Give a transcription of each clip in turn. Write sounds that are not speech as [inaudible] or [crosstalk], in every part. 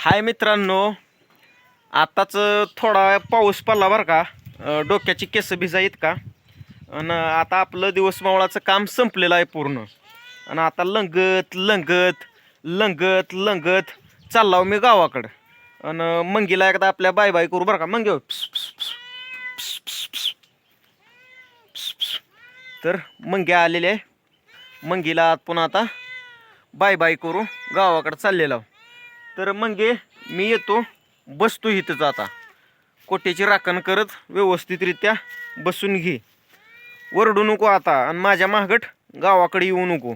हाय मित्रांनो आत्ताच थोडा पाऊस पडला बरं का. डोक्याची केस भिजाईत का? आणि आता आपलं दिवस मावळाचं काम संपलेलं आहे पूर्ण. आणि आता लंगत लंगत लंगत लंगत चाललाव मी गावाकडं. आणि मंगीला एकदा आपल्या बाय बाय करू बरं का. मंगे हो. तर मंग्या आलेले आहे. मंगीला पुन्हा आता बाय बाय करू. गावाकडं चाललेला आहो. तर मंगे मी येतो. बसतो इथंच आता. कोट्याची राखण करत व्यवस्थितरित्या बसून घे. वरडू नको आता आणि माझ्या मागट गावाकडे येऊ नको.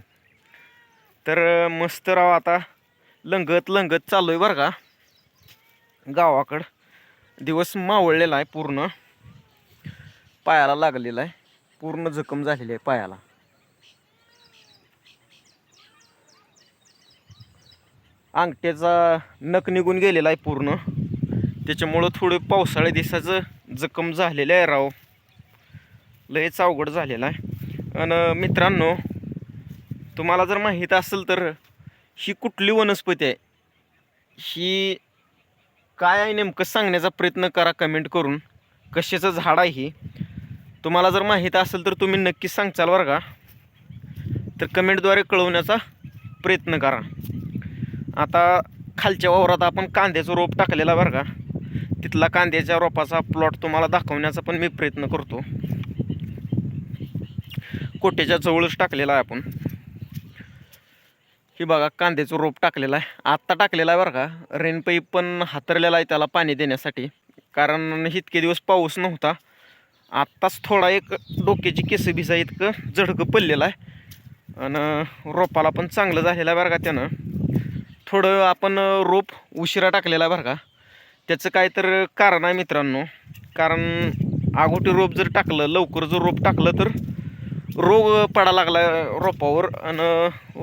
तर मस्त राव आता लंगत लंगत चालू आहे बरं का. गावाकडं दिवस मावळलेला आहे पूर्ण. पायाला लागलेला आहे. पूर्ण जखम झालेली आहे पायाला. अंगठ्याचा नख निघून गेलेला आहे पूर्ण. त्याच्यामुळं थोडं पावसाळ्या दिवसाचं जखम झालेलं आहे राव. लयच अवघड झालेला आहे. आणि मित्रांनो तुम्हाला जर माहीत असेल तर ही कुठली वनस्पती आहे? ही काय आहे नेमकं सांगण्याचा प्रयत्न करा कमेंट करून. कशाचं झाड आहे ही? तुम्हाला जर माहीत असेल तर तुम्ही नक्कीच सांगचाल बरं का? तर कमेंटद्वारे कळवण्याचा प्रयत्न करा. आता खालच्या वावरात आपण कांद्याचं रोप टाकलेला बरं का. तिथला कांद्याच्या रोपाचा प्लॉट तुम्हाला दाखवण्याचा पण मी प्रयत्न करतो. कोट्याच्या जवळच टाकलेला आहे आपण. ही बघा कांद्याचं रोप टाकलेलं आहे. आत्ता टाकलेला आहे बरं का. रेनपाईप पण हातरलेला आहे त्याला पाणी देण्यासाठी. कारण इतके दिवस पाऊस नव्हता. आत्ताच थोडा एक डोक्याची केस भिजा इतकं झडकं पडलेलं आहे. आणि रोपाला पण चांगलं झालेलं आहे बरं का त्यानं. थोडं आपण रोप उशिरा टाकलेला बरं का. त्याचं काय तर कारण आहे मित्रांनो. कारण आगोटी रोप जर टाकलं लवकर जर रोप टाकलं तर रोग पडा लागला रोपावर आणि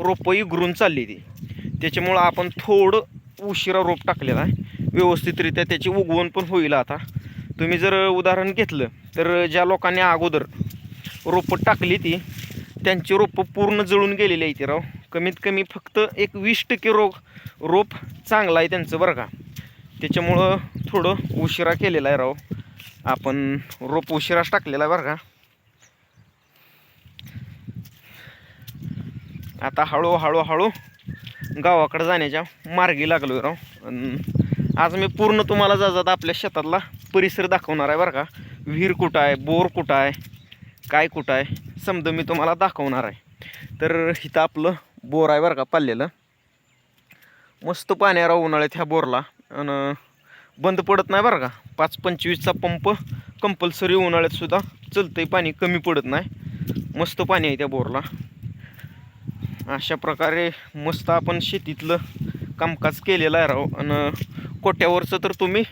रोपंही घुरून चालली ती. त्याच्यामुळं आपण थोडं उशिरा रोप टाकलेला आहे. व्यवस्थितरित्या त्याची उगवण पण होईल आता. तुम्ही जर उदाहरण घेतलं तर ज्या लोकांनी अगोदर रोपं टाकली ती त्यांची रोपं पूर्ण जळून गेलेली आहे ती राव. कमीत कमी फक्त एक वीस टक्के रोग रोप चांगला आहे त्यांचं बरं का. त्याच्यामुळं थोडं उशिरा केलेला आहे राव. आपण रोप उशिराच टाकलेला आहे बरं का. आता हळूहळू हळू गावाकडे जाण्याच्या मार्गी लागलो राव. आज मी पूर्ण तुम्हाला जातात आपल्या शेतातला परिसर दाखवणार आहे बरं का. विहीर कुठं आहे बोर कुठं आहे काय कुठं आहे समजा मी तुम्हाला दाखवणार आहे. तर इथं आपलं बोर आहे बरं का पाल्लेलं मस्त पाणी आहे उन्हाळ्यात ह्या बोरला. आणि बंद पडत नाही बरं का. पाच पंचवीसचा पंप कंपल्सरी उन्हाळ्यात सुद्धा चलतंय पाणी कमी पडत नाही. मस्त पाणी आहे त्या बोरला. अशा प्रकारे मस्त आपण शेतीतलं कामकाज केलेलं आहे राव. आणि कोट्यावरचं तर तुम्ही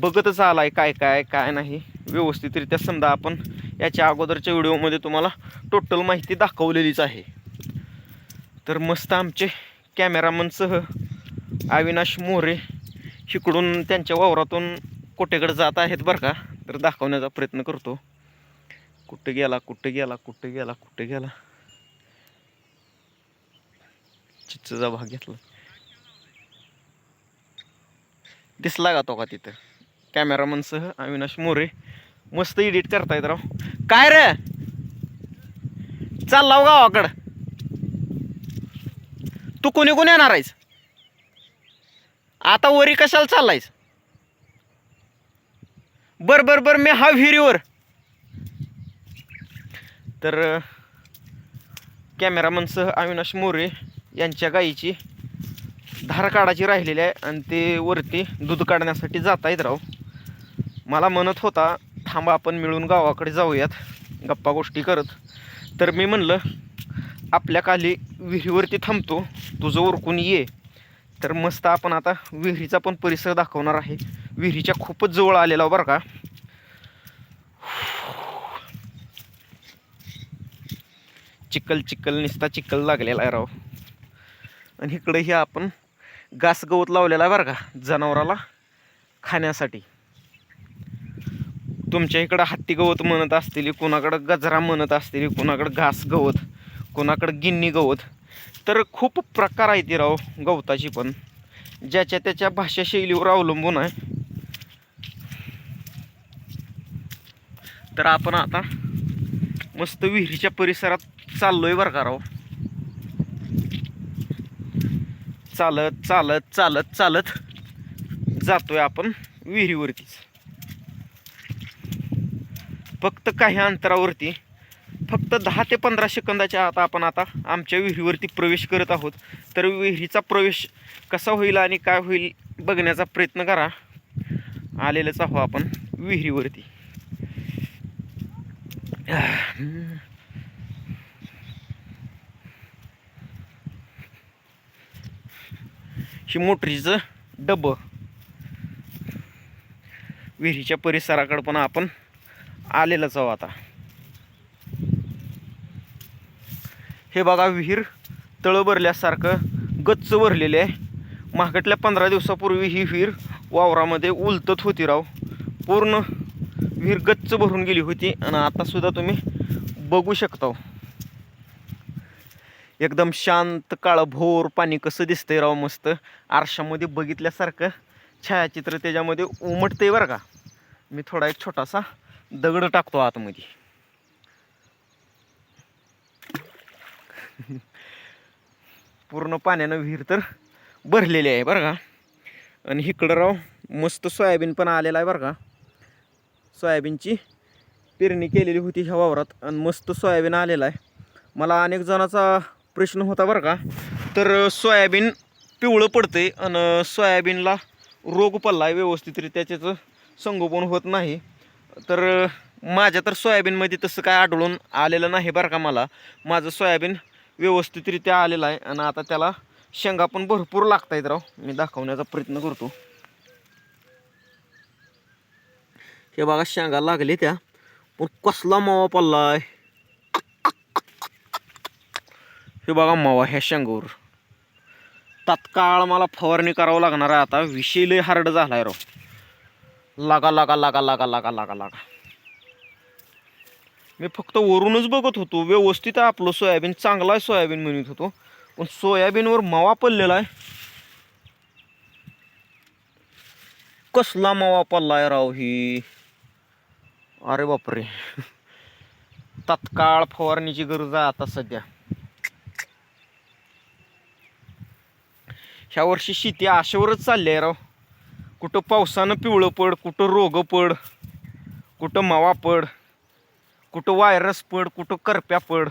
बघतच आलाय काय काय काय नाही. व्यवस्थितरित्या समजा आपण याच्या अगोदरच्या व्हिडिओमध्ये तुम्हाला टोटल माहिती दाखवलेलीच आहे. तर मस्त आमचे कॅमेरामनसह अविनाश मोरे इकडून त्यांच्या वावरातून कोटेकडे जात आहेत बरं का. तर दाखवण्याचा प्रयत्न करतो. कुठं गेला कुठं गेला कुठं गेला कुठं गेला. चिच्चचा भाग घेतला. दिसला का तो का तिथं? कॅमेरामनसह अविनाश मोरे मस्त एडिट करतायत राव. काय रे? चालला गावाकडं. तू कोणी कोणी येणार आहेस? आता वरी कशाला चाललायस? बर बर बर मी हा विहिरीवर तर कॅमेरामनसह अविनाश मोरे यांच्या गाईची धार काढायची राहिलेली आहे आणि ते वरती दूध काढण्यासाठी जात आहेत राव. मला म्हणत होता थांबा आपण मिळून गावाकडे जाऊयात गप्पा गोष्टी करत. तर मी म्हणलं आपल्या खाली विहिरीवरती थांबतो. तुझं ओरकून ये. तर मस्त आपण आता विहिरीचा पण परिसर दाखवणार आहे. विहिरीच्या खूपच जवळ आलेला बरं का. चिखल चिखल निसता चिखल लागलेला आहे राव. आणि इकडे हे आपण घास गवत लावलेला आहे बरं का जनावराला खाण्यासाठी. तुमच्या इकडं हत्ती गवत म्हणत असतील कोणाकडं गजरा म्हणत असतील कोणाकडं घास गवत. कोणाकडं गिन्नी गवत तर खूप प्रकार आहे ती राव गवताची पण ज्याच्या त्याच्या भाषा शैलीवर अवलंबून आहे. तर आपण आता मस्त विहिरीच्या परिसरात चाललोय बरं का राव. चालत चालत चालत चालत जातोय आपण विहिरीवरतीच. फक्त काही अंतरावरती फक्त दहा ते पंधरा सेकंदाच्या आता आपण आता आमच्या विहिरीवरती प्रवेश करत आहोत. तर विहिरीचा प्रवेश कसा होईल आणि काय होईल बघण्याचा प्रयत्न करा. आलेलंच आहो आपण विहिरीवरती. ही मोटरीचं डबं. विहिरीच्या परिसराकडं पण आपण आलेलंच आहो आता. हे बघा विहीर तळं भरल्यासारखं गच्च भरलेले आहे. मागटल्या पंधरा दिवसापूर्वी ही विहीर वावरामध्ये उलतत होती राव. पूर्ण विहीर गच्च भरून गेली होती आणि आता सुद्धा तुम्ही बघू शकता एकदम शांत काळभोर पाणी कसं दिसतंय राव मस्त. आरशामध्ये बघितल्यासारखं छायाचित्र त्याच्यामध्ये उमटतंय बरं का. मी थोडा एक छोटासा दगड टाकतो आतमध्ये. [laughs] पूर्ण पाण्यानं विहीर तर भरलेली आहे बरं का. आणि इकडं राव मस्त सोयाबीन पण आलेला आहे बरं का. सोयाबीनची पेरणी केलेली होती ह्या वावरात आणि मस्त सोयाबीन आलेला आहे. मला अनेक जणाचा प्रश्न होता बरं का. तर सोयाबीन पिवळं पडतंय आणि सोयाबीनला रोग पडला आहे व्यवस्थितरित्या त्याचं संगोपन होत नाही. तर माझ्या तर सोयाबीनमध्ये तसं काय आढळून आलेलं नाही बरं का मला. माझं सोयाबीन व्यवस्थितरित्या आलेला आहे. आणि आता त्याला शेंगा पण भरपूर लागत आहेत राव. मी दाखवण्याचा प्रयत्न करतो. हे बघा शेंगा लागले त्या. पण कसला मावा पडला आहे हे बघा मावा ह्या शेंगावर. तात्काळ मला फवारणी करावं लागणार आहे आता. विषय लय हार्ड झाला आहे राव. लागा लागा लागा लागा लागा लागा लागा. मी फक्त वरूनच बघत होतो. व्यवस्थित आहे आपलं सोयाबीन चांगला आहे सोयाबीन म्हणत होतो. पण सोयाबीनवर मावा पडलेला आहे. कसला मावा पडलाय राव ही? अरे बापरे. तात्काळ फवारणीची गरज आहे आता सध्या. ह्या वर्षी शेती आशेवरच चालली आहे राव. कुठं पावसानं पिवळं पड कुठं रोग पड कुठं मावा पड. कुठं वायरस पड कुठं करप्या पड.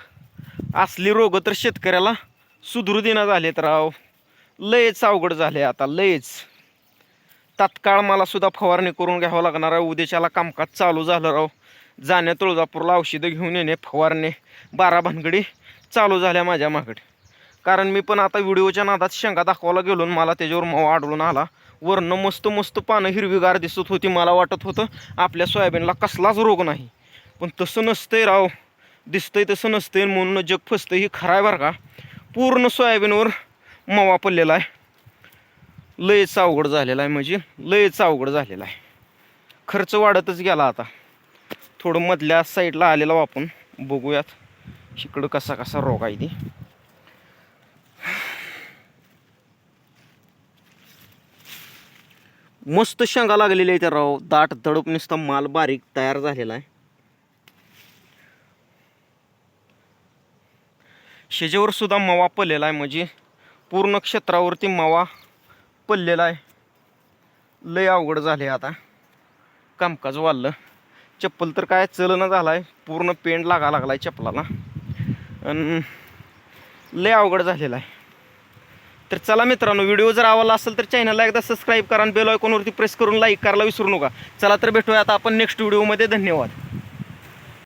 असली रोग तर शेतकऱ्याला सुधरू देणं झालेत राव. लयच अवघड झाले आता लयच. तात्काळ मला सुद्धा फवारणी करून घ्यावं लागणार आहे. उद्याच्याला कामकाज चालू झालं राव. जाण्या तुळजापूरला औषधं घेऊन येणे फवारणे. बारा भानगडी चालू झाल्या माझ्या मागडे कारण मी पण आता व्हिडिओच्या नादात शेंगा दाखवायला गेलो मला त्याच्यावर मावा आढळून आला. वरनं मस्त मस्त पानं हिरवीगार दिसत होती. मला वाटत होतं आपल्या सोयाबीनला कसलाच रोग नाही. पण तसं नसतंय राव. दिसतंय तसं नसतंय म्हणून जग फसतंय ही खरं आहे बरं का. पूर्ण सोयाबीनवर मवा पडलेला आहे. लयच अवघड झालेला आहे म्हणजे लयच अवघड झालेला आहे. खर्च वाढतच गेला आता. थोडं मधल्या साईडला आलेला आपण बघूयात इकडं कसा कसा रोग आहे ती. मस्त शेंगा लागलेल्या आहेत राव. दाट दडप नुसता माल बारीक तयार झालेला आहे. शेजेवर सुद्धा मावा पडलेला आहे. म्हणजे पूर्ण क्षेत्रावरती मावा पडलेला आहे. लय अवघड झाले आता. कामकाज वाढलं. चप्पल तर काय चलनं झालं आहे पूर्ण पेंट लागा लागला आहे चप्पलाला. आणि लय अवघड झालेला आहे. तर चला मित्रांनो व्हिडिओ जर आवडला असेल तर चॅनलला एकदा सबस्क्राईब करा आणि बेल आयकॉनवरती प्रेस करून लाईक करायला विसरू नका. चला तर भेटूया आता आपण नेक्स्ट व्हिडिओमध्ये धन्यवाद.